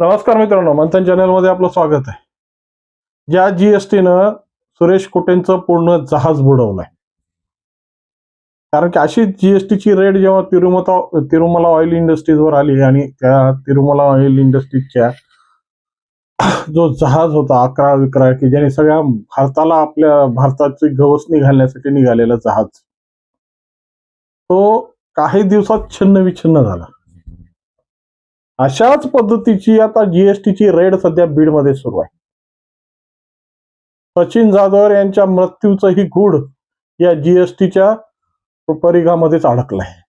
नमस्कार मित्रांनो मंथन चॅनलमध्ये आपलं स्वागत आहे. ज्या टीनं सुरेश कोटेंचं पूर्ण जहाज बुडवलंय. कारण की अशी जीएसटीची रेट जेव्हा तिरुमता तिरुमला ऑइल इंडस्ट्रीजवर आली आणि त्या तिरुमला ऑइल इंडस्ट्रीजच्या जो जहाज होता अकरा विकरा की ज्याने सगळ्या भारताला आपल्या भारताची गवसणी घालण्यासाठी निघालेला जहाज तो काही दिवसात छिन्न विछिन्न झाला. अशाच पद्धतीची आता जीएसटीची रेड सध्या बीडमध्ये सुरू आहे. सचिन जाधव यांच्या मृत्यूचंही गूढ या जीएसटीच्या परिघामध्येच अडकलं आहे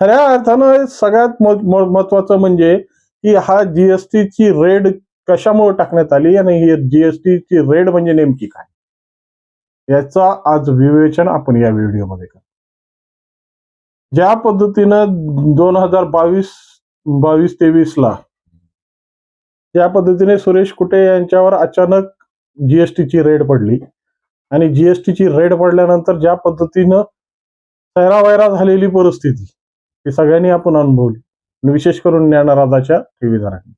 खऱ्या अर्थानं सगळ्यात महत्वाचं म्हणजे की हा जीएसटीची रेड कशामुळे टाकण्यात आली आणि ही जीएसटीची रेड म्हणजे नेमकी काय? याचा आज विवेचन आपण या व्हिडिओमध्ये करू ज्या पद्धतीनं दोन हजार बावीस बावीस तेवीस ला ज्या पद्धतीने सुरेश कुटे यांच्यावर अचानक जीएसटीची रेड पडली. आणि जीएसटीची रेड पडल्यानंतर ज्या पद्धतीनं सैरावैरा झालेली परिस्थिती ही सगळ्यांनी आपण अनुभवली. विशेष करून ज्ञानराजाच्या ठेवीदारांनी.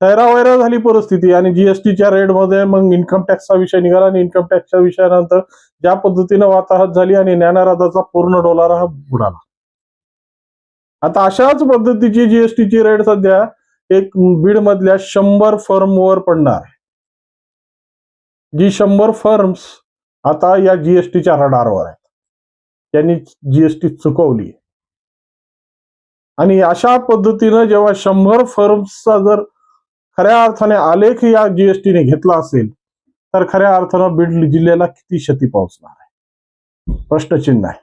सैरावैरा झाली परिस्थिती आणि जीएसटीच्या रेडमध्ये मग इन्कम टॅक्सचा विषय निघाला आणि इन्कम टॅक्सच्या विषयानंतर ज्या पद्धतीनं वाताहत झाली आणि ज्ञानाराधाचा पूर्ण डोलारा हा बुडाला. आता अशाच पद्धतीची जीएसटीची रेट सध्या एक बीड मधल्या शंभर फर्मवर पडणार आहे. जी शंभर फर्म्स आता या जीएसटीच्या रडारवर आहेत. त्यांनी जीएसटी चुकवली आणि अशा पद्धतीनं जेव्हा शंभर फर्म्सचा जर खऱ्या अर्थाने आलेख या जीएसटीने घेतला असेल तर खऱ्या अर्थानं बीड जिल्ह्याला किती क्षती पोहोचणार आहे? प्रश्नचिन्ह आहे.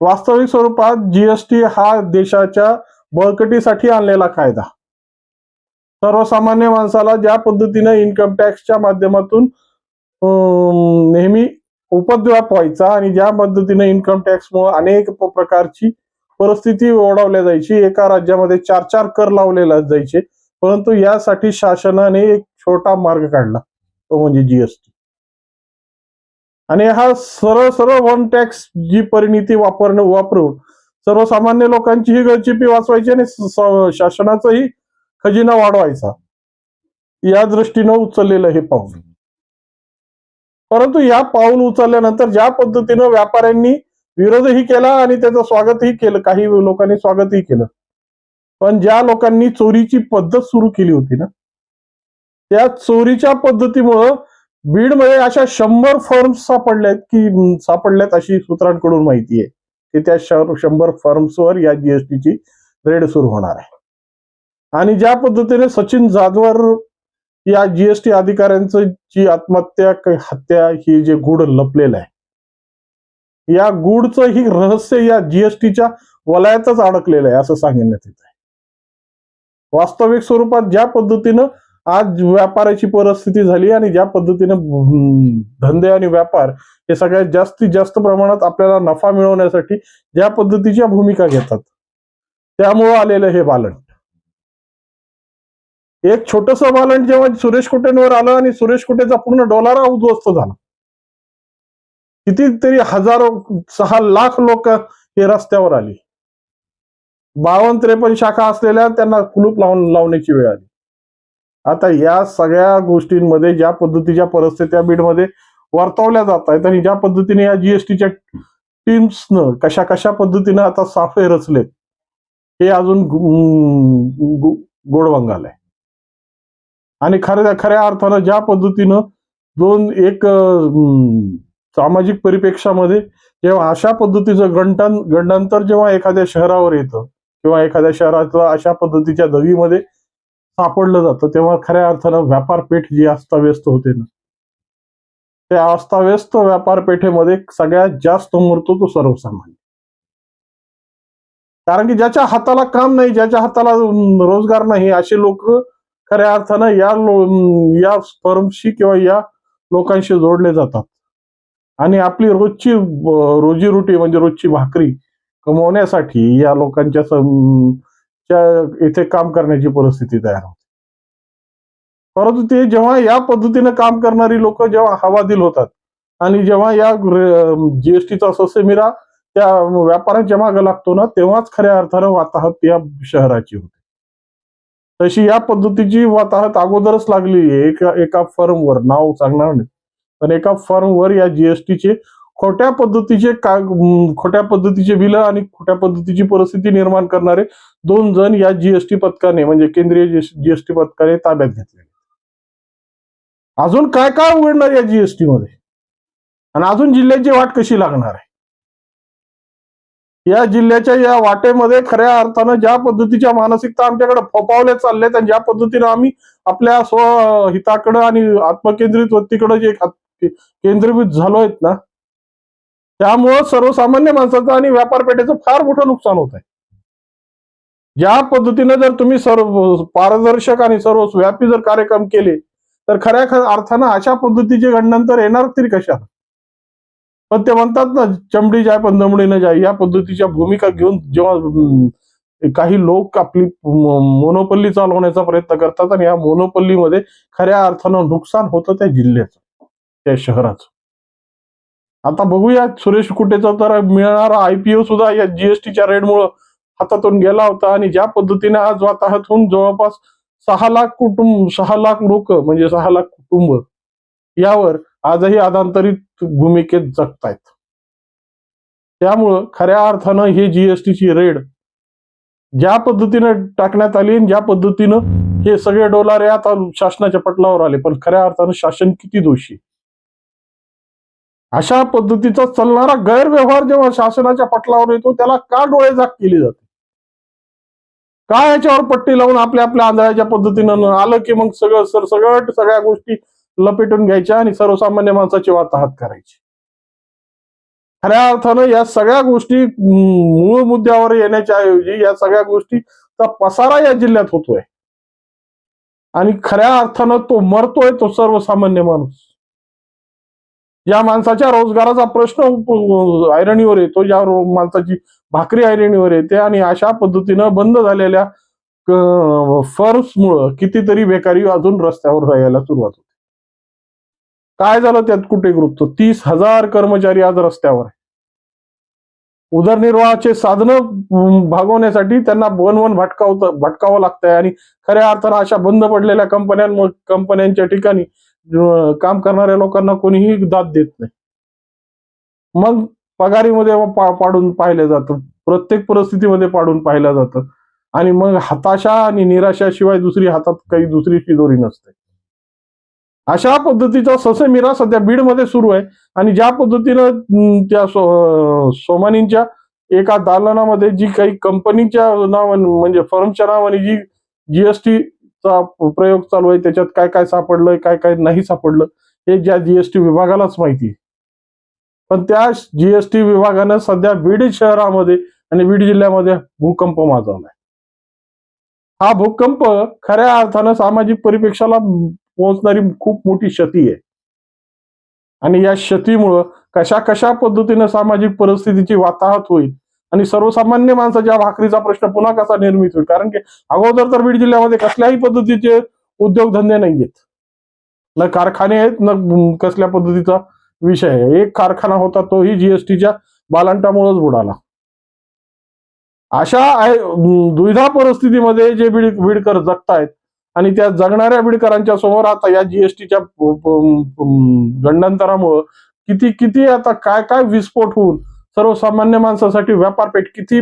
वास्तविक स्वरूपात जीएसटी हा देशाच्या बळकटीसाठी आणलेला कायदा. सर्वसामान्य माणसाला ज्या पद्धतीने इन्कम टॅक्सच्या माध्यमातून नेहमी उपद्व्याप व्हायचा आणि ज्या पद्धतीने इन्कम टॅक्समुळे अनेक प्रकारची परिस्थिती ओढवल्या जायची. एका राज्यामध्ये चार चार कर लावलेला जायचे. परंतु यासाठी शासनाने एक छोटा मार्ग काढला. तो म्हणजे जीएसटी आणि हा सरळ सरळ वन टॅक्स जी परिणिती वापरणं वापरून सर्वसामान्य लोकांची ही गळचिपी वाचवायची आणि शासनाचाही खजिना वाढवायचा. या दृष्टीनं उचललेलं हे पाऊल. परंतु या पाऊल उचलल्यानंतर ज्या पद्धतीनं व्यापाऱ्यांनी विरोधही केला आणि त्याचं स्वागतही केलं. काही लोकांनी स्वागतही केलं. पण ज्या लोकांनी चोरीची पद्धत सुरू केली होती ना त्या चोरीच्या पद्धतीमुळं बीडमध्ये अशा शंभर फर्म्स सापडल्यात की सापडल्यात अशी सूत्रांकडून माहिती आहे की त्या शंभर फर्म्सवर या जीएसटीची रेड सुरू होणार आहे. आणि ज्या पद्धतीने सचिन जाधवर या जीएसटी अधिकाऱ्यांचं जी आत्महत्या हत्या ही जे गुढ लपलेलं आहे या गुडचं ही रहस्य या जीएसटीच्या वलयातच अडकलेलं आहे असं सांगण्यात येत आहे वास्तविक स्वरूपात ज्या पद्धतीनं आज व्यापाराची परिस्थिती झाली आणि ज्या पद्धतीने धंदे आणि व्यापार हे सगळ्यात जास्तीत जास्त प्रमाणात आपल्याला नफा मिळवण्यासाठी ज्या पद्धतीच्या भूमिका घेतात त्यामुळं आलेलं हे बालन एक छोटस बालन जेव्हा सुरेश कुटेंवर आलं आणि सुरेश कुटेचा पूर्ण डॉलर उद्ध्वस्त झाला कितीतरी हजारो सहा लाख लोक हे रस्त्यावर आली. बावन्न त्रेपन्न शाखा असलेल्या त्यांना कुलूप लावून लावण्याची वेळ आली. आता या सगळ्या गोष्टींमध्ये ज्या पद्धतीच्या परिस्थित्या बीडमध्ये वर्तवल्या जात आहेत आणि ज्या पद्धतीने या जीएसटीच्या टीम्सनं कशा कशा पद्धतीनं आता साफे रचलेत हे अजून गोडबंगाल आहे. आणि खऱ्या खऱ्या अर्थानं ज्या पद्धतीनं दोन एक सामाजिक परिप्रेक्षामध्ये जेव्हा अशा पद्धतीचं गंटन गंडांतर जेव्हा एखाद्या शहरावर येतं किंवा एखाद्या शहरातलं अशा पद्धतीच्या दवीमध्ये सापडलं जातं तेव्हा खऱ्या अर्थानं व्यापारपेठ जी अस्ताव्यस्त होते ना त्या अस्ताव्यस्त व्यापारपेठेमध्ये सगळ्यात जास्त मरतो तो सर्वसामान्य. कारण की ज्याच्या हाताला काम नाही ज्याच्या हाताला रोजगार नाही असे लोक खऱ्या अर्थानं या या फर्मशी किंवा या लोकांशी जोडले जातात. आणि आपली रोजची रोजीरोटी म्हणजे रोजची भाकरी कमवण्यासाठी या लोकांच्या इथे काम करण्याची परिस्थिती तयार होते. परंतु ते जेव्हा या पद्धतीने काम करणारी लोक जेव्हा हवादिल होतात आणि जेव्हा या जीएसटीचा ससेमिरा त्या व्यापाराच्या मागे लागतो ना तेव्हाच खऱ्या अर्थानं वाताहत या शहराची होते. तशी या पद्धतीची वाताहत अगोदरच लागली आहे. एका एका फर्मवर नाव सांगणार नाही. पण एका फॉर्मवर या जीएसटीचे खोट्या पद्धतीचे का खोट्या पद्धतीचे बिल आणि खोट्या पद्धतीची परिस्थिती निर्माण करणारे दोन जण या जीएसटी पथकाने म्हणजे केंद्रीय जीएसटी पथकाने ताब्यात घेतले अजून काय काय उघडणार या जीएसटी मध्ये? आणि अजून जिल्ह्याची वाट कशी लागणार आहे? या जिल्ह्याच्या या वाटेमध्ये खऱ्या अर्थानं ज्या पद्धतीच्या मानसिकता आमच्याकडे फोपावल्या चालल्यात आणि ज्या पद्धतीनं आम्ही आपल्या स्वहिताकडं आणि आत्मकेंद्रित वृत्तीकडे जे केंद्रीभूत झालो आहेत ना त्यामुळं सर्वसामान्य माणसाचं आणि व्यापार पेठेचं फार मोठं नुकसान होत आहे. ज्या पद्धतीनं जर तुम्ही सर्व पारदर्शक आणि सर्वव्यापी जर कार्यक्रम केले तर खऱ्या अर्थानं अशा पद्धतीचे घडणंतर येणार तरी कशा? पण ते म्हणतात ना चमडी जाय पण दमडी न जाय या पद्धतीच्या भूमिका घेऊन जेव्हा काही लोक आपली मोनोपल्ली चालवण्याचा प्रयत्न करतात आणि या मोनोपल्लीमध्ये खऱ्या अर्थानं नुकसान होतं त्या जिल्ह्याचं. त्या शहराचं. आता बघूया सुरेश कुटेचा तर मिळणारा आयपीओ सुद्धा या जीएसटीच्या रेडमुळं हातातून गेला होता आणि ज्या पद्धतीने आज वाताहतून जवळपास सहा लाख कुटुंब सहा लाख लोक म्हणजे सहा लाख कुटुंब यावर आजही आदांतरित भूमिकेत जगतायत. त्यामुळं खऱ्या अर्थानं हे जीएसटीची रेड ज्या पद्धतीनं टाकण्यात आली आणि ज्या पद्धतीनं हे सगळे डोलारे आता शासनाच्या पटलावर आले पण खऱ्या अर्थानं शासन किती दोषी अशा पद्धतीचा चालणारा गैरव्यवहार जेव्हा शासनाच्या पटलावर येतो त्याला का डोळेझाक केली जाते? का याच्यावर पट्टी लावून आपल्या आपल्या आंधळ्याच्या पद्धतीनं आलं की मग सगळं सर सगळं सगळ्या गोष्टी लपेटून घ्यायच्या आणि सर्वसामान्य माणसाची वाताहत करायची? खऱ्या अर्थानं या सगळ्या गोष्टी मूळ मुद्द्यावर येण्याच्या ऐवजी या सगळ्या गोष्टीचा पसारा या जिल्ह्यात होतोय. आणि खऱ्या अर्थानं तो मरतोय तो सर्वसामान्य माणूस. या माणसाच्या रोजगाराचा प्रश्न ऐरणीवर येतो. या माणसाची भाकरी ऐरणीवर येते आणि अशा पद्धतीनं बंद झालेल्या फर्म्समुळं कितीतरी बेकारी अजून रस्त्यावर राहायला सुरुवात होते. काय झालं त्यात कुठे ग्रुपचं तीस हजार कर्मचारी आज रस्त्यावर आहे उदरनिर्वाहाचे साधनं भागवण्यासाठी त्यांना वनवन भटकावत भटकावं लागतंय. आणि खऱ्या अर्थानं अशा बंद पडलेल्या कंपन्यां कंपन्यांच्या ठिकाणी काम करणाऱ्या लोकांना कोणीही दाद देत नाही. मग पगारीमध्ये पा- पाडून पाहिलं जातं. प्रत्येक परिस्थितीमध्ये पाडून पाहिलं जातं. आणि मग हताशा आणि निराशाशिवाय दुसरी हातात काही दुसरी शिदोरी नसते. अशा पद्धतीचा ससेमिरा सध्या बीडमध्ये सुरू आहे. आणि ज्या पद्धतीनं त्या सो- सोमानींच्या एका दालनामध्ये जी काही कंपनीच्या नावाने म्हणजे फर्मच्या नावाने जी जीएसटी चा प्रयोग चालू आहे त्याच्यात काय काय सापडलंय काय काय नाही सापडलं हे ज्या जीएसटी विभागालाच माहिती आहे. पण त्या जीएसटी विभागानं सध्या बीड शहरामध्ये आणि बीड जिल्ह्यामध्ये भूकंप माजवलाय. हा भूकंप खऱ्या अर्थानं सामाजिक परिप्रेक्षाला पोहोचणारी खूप मोठी क्षती आहे. आणि या क्षतीमुळं कशा कशा पद्धतीनं सामाजिक परिस्थितीची वाताहत होईल आणि सर्वसामान्य माणसाच्या भाकरीचा प्रश्न पुन्हा कसा निर्मित होईल? कारण की अगोदर तर बीड जिल्ह्यामध्ये कसल्याही पद्धतीचे उद्योगधंदे नाही आहेत न कारखाने आहेत न कसल्या पद्धतीचा विषय आहे. एक कारखाना होता तोही जीएसटीच्या बालांटामुळेच बुडाला. अशा आहे- दुविधा परिस्थितीमध्ये जे बीड बीडकर जगतायत आणि त्या जगणाऱ्या बीडकरांच्या समोर आता या जीएसटीच्या गंडांतरामुळं किती किती आता काय काय विस्फोट होऊन सर्वसामान्य माणसासाठी व्यापारपेठ किती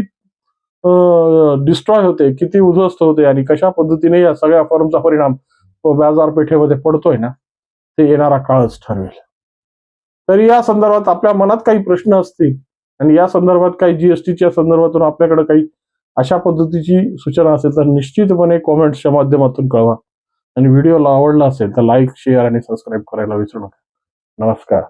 डिस्ट्रॉय होते किती उद्ध्वस्त होते आणि कशा पद्धतीने या सगळ्या फॉर्मचा परिणाम बाजारपेठेमध्ये पडतोय ना ते येणारा काळच ठरवेल. तरी या संदर्भात आपल्या मनात काही प्रश्न असतील आणि या संदर्भात काही जीएसटीच्या संदर्भातून आपल्याकडे काही अशा पद्धतीची सूचना असेल तर निश्चितपणे कॉमेंट्सच्या माध्यमातून कळवा. आणि व्हिडिओला आवडला असेल तर लाईक शेअर आणि सबस्क्राईब करायला विसरू नका. नमस्कार.